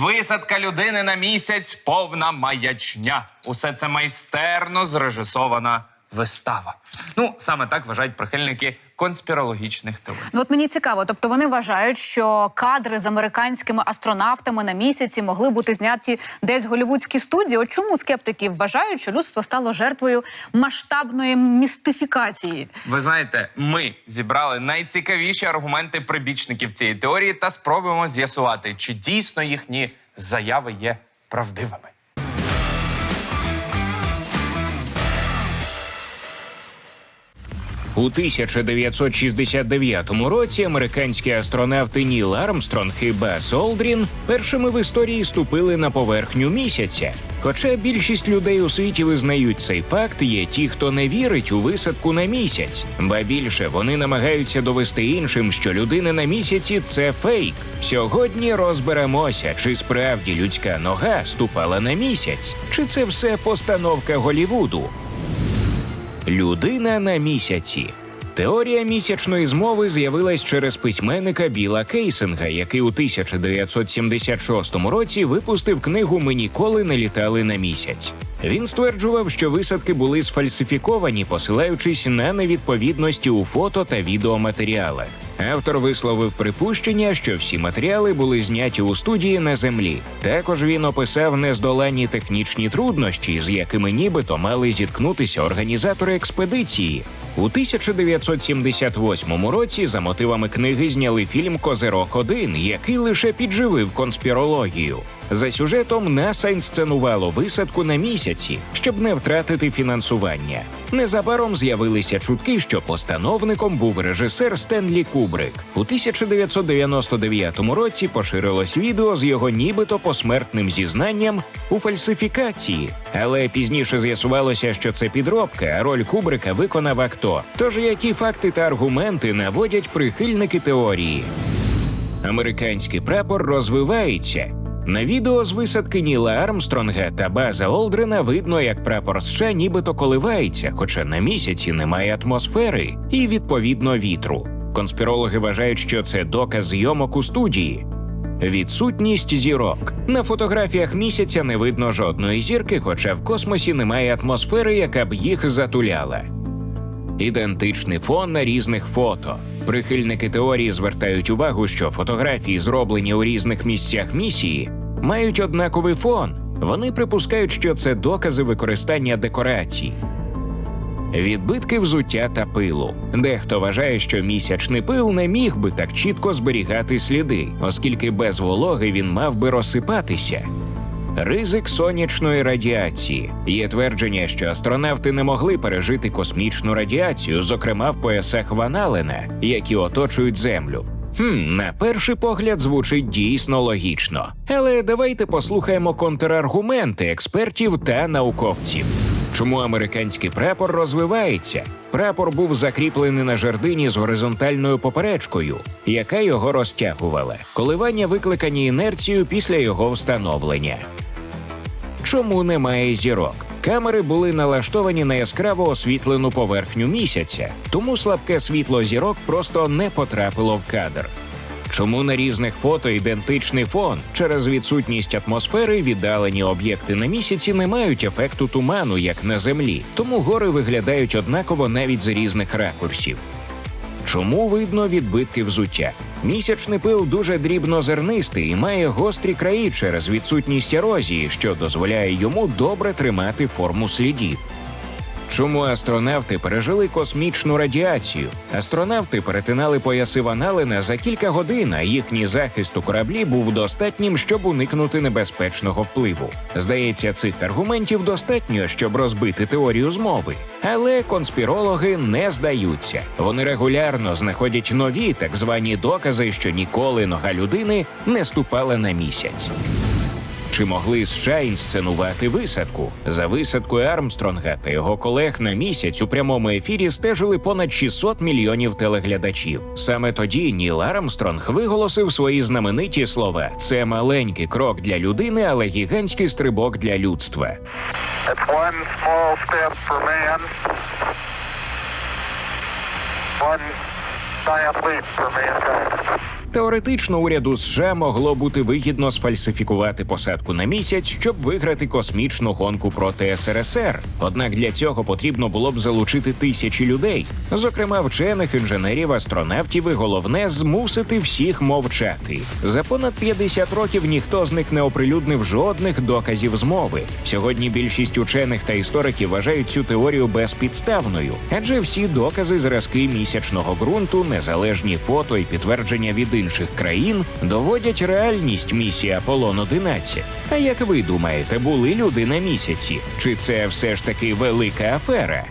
Висадка людини на місяць повна маячня. Усе це майстерно зрежисована вистава. Ну, саме так вважають прихильники конспірологічних теорій. Ну от мені цікаво, тобто вони вважають, що кадри з американськими астронавтами на місяці могли бути зняті десь в голівудській студії. От чому скептики вважають, що людство стало жертвою масштабної містифікації? Ви знаєте, ми зібрали найцікавіші аргументи прибічників цієї теорії та спробуємо з'ясувати, чи дійсно їхні заяви є правдивими. У 1969 році американські астронавти Ніл Армстронг і Бас Олдрін першими в історії ступили на поверхню місяця. Хоча більшість людей у світі визнають цей факт, є ті, хто не вірить у висадку на місяць. Ба більше вони намагаються довести іншим, що людина на місяці це фейк. Сьогодні розберемося, чи справді людська нога ступала на місяць, чи це все постановка Голівуду. Людина на місяці. Теорія місячної змови з'явилась через письменника Біла Кейсинга, який у 1976 році випустив книгу Ми ніколи не літали на місяць. Він стверджував, що висадки були сфальсифіковані, посилаючись на невідповідності у фото та відеоматеріалах. Автор висловив припущення, що всі матеріали були зняті у студії на землі. Також він описав нездоланні технічні труднощі, з якими нібито мали зіткнутися організатори експедиції. У 1978 році за мотивами книги зняли фільм Козирок 1 який лише підживив конспірологію. За сюжетом НАСА інсценувало висадку на місяці, щоб не втратити фінансування. Незабаром з'явилися чутки, що постановником був режисер Стенлі Кубрик. У 1999 році поширилось відео з його нібито посмертним зізнанням у фальсифікації, але пізніше з'ясувалося, що це підробка, а роль Кубрика виконав актор. Тож які факти та аргументи наводять прихильники теорії? Американський прапор розвивається. На відео з висадки Ніла Армстронга та База Олдрена видно, як прапор США нібито коливається, хоча на місяці немає атмосфери і відповідно вітру. Конспірологи вважають, що це доказ зйомок у студії. Відсутність зірок на фотографіях місяця не видно жодної зірки, хоча в космосі немає атмосфери, яка б їх затуляла. Ідентичний фон на різних фото. Прихильники теорії звертають увагу, що фотографії, зроблені у різних місцях місії, мають однаковий фон. Вони припускають, що це докази використання декорацій. Відбитки взуття та пилу. Дехто вважає, що місячний пил не міг би так чітко зберігати сліди, оскільки без вологи він мав би розсипатися. Ризик сонячної радіації. Є твердження, що астронавти не могли пережити космічну радіацію, зокрема в поясах Ваналена, які оточують Землю. Хм, на перший погляд звучить дійсно логічно. Але давайте послухаємо контраргументи експертів та науковців. Чому американський прапор розвивається? Прапор був закріплений на жердині з горизонтальною поперечкою, яка його розтягувала. Коливання викликані інерцією після його встановлення. Чому немає зірок? Камери були налаштовані на яскраво освітлену поверхню місяця, тому слабке світло зірок просто не потрапило в кадр. Чому на різних фото ідентичний фон? Через відсутність атмосфери віддалені об'єкти на місяці не мають ефекту туману, як на землі, тому гори виглядають однаково навіть з різних ракурсів. Чому видно відбитки взуття? Місячний пил дуже дрібнозернистий і має гострі краї через відсутність ерозії, що дозволяє йому добре тримати форму слідів. Чому астронавти пережили космічну радіацію? Астронавти перетинали пояси Ван Алена за кілька годин, а їхній захист у кораблі був достатнім, щоб уникнути небезпечного впливу. Здається, цих аргументів достатньо, щоб розбити теорію змови. Але конспірологи не здаються. Вони регулярно знаходять нові так звані докази, що ніколи нога людини не ступала на місяць. Чи могли США інсценувати висадку? За висадкою Армстронга та його колег на місяць у прямому ефірі стежили понад 600 мільйонів телеглядачів. Саме тоді Ніл Армстронг виголосив свої знамениті слова: це маленький крок для людини, але гігантський стрибок для людства. One giant leap for mankind. Теоретично уряду США могло бути вигідно сфальсифікувати посадку на місяць, щоб виграти космічну гонку проти СРСР. Однак для цього потрібно було б залучити тисячі людей, зокрема вчених, інженерів, астронавтів, і головне змусити всіх мовчати. За понад 50 років ніхто з них не оприлюднив жодних доказів змови. Сьогодні більшість учених та істориків вважають цю теорію безпідставною, адже всі докази зразки місячного ґрунту, незалежні фото і підтвердження від інших країн доводять реальність місії Аполлон 11 А як ви думаєте, були люди на місяці? Чи це все ж таки велика афера?